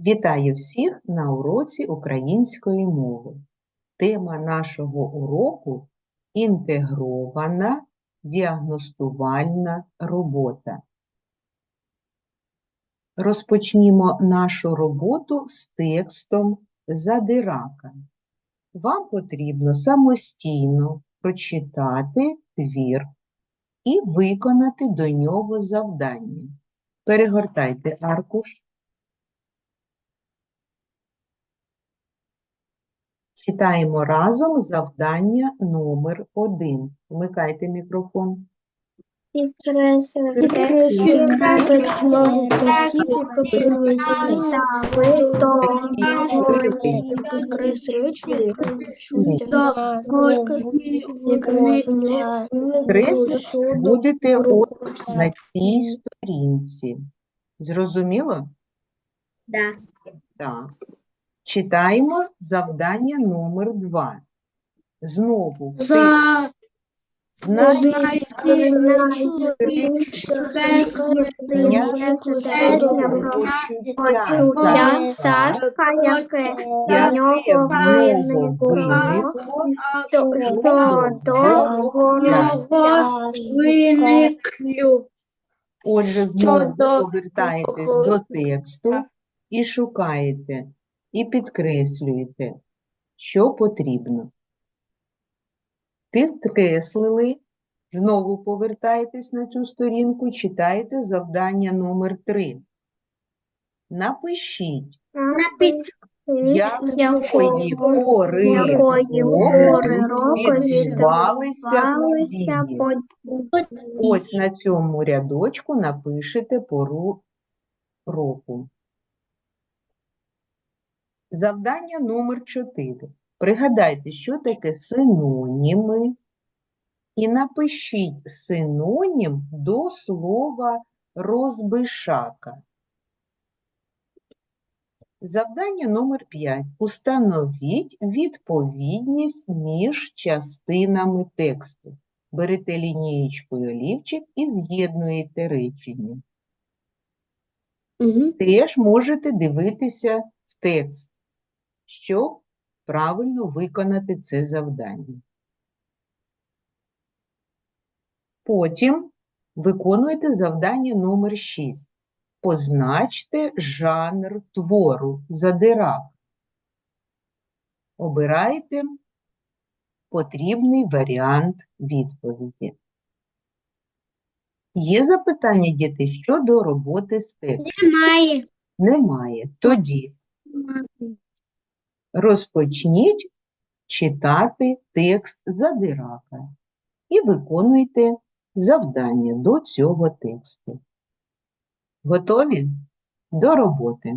Вітаю всіх на уроці української мови. Тема нашого уроку інтегрована діагностувальна робота. Розпочнімо нашу роботу з текстом Задирака. Вам потрібно самостійно прочитати твір і виконати до нього завдання. Перегортайте аркуш. Читаємо разом завдання номер один. Вмикайте мікрофон. Креслити будете ось на цій сторінці. Зрозуміло? Да. Так. Читаємо завдання номер два. Знову в За почуття. Сашка, яке яке нього виникло. Отже, знову повертаєтесь до тексту і шукаєте, і підкреслюєте, що потрібно. Підкреслили, знову повертаєтесь на цю сторінку, читаєте завдання номер 3. Напишіть, якої пори року відбувалися події. Ось на цьому рядочку напишете пору року. Завдання номер 4. Пригадайте, що таке синоніми, і напишіть синонім до слова розбишака. Завдання номер 5. Установіть відповідність між частинами тексту. Берете лінієчкою олівчик і з'єднуєте речення. Теж можете дивитися в текст, щоб правильно виконати це завдання. Потім виконуєте завдання номер 6. Позначте жанр твору задирак. Обирайте потрібний варіант відповіді. Є запитання, діти, щодо роботи з текстом? Немає. Немає. Тоді розпочніть читати текст задирака і виконуйте завдання до цього тексту. Готові? До роботи.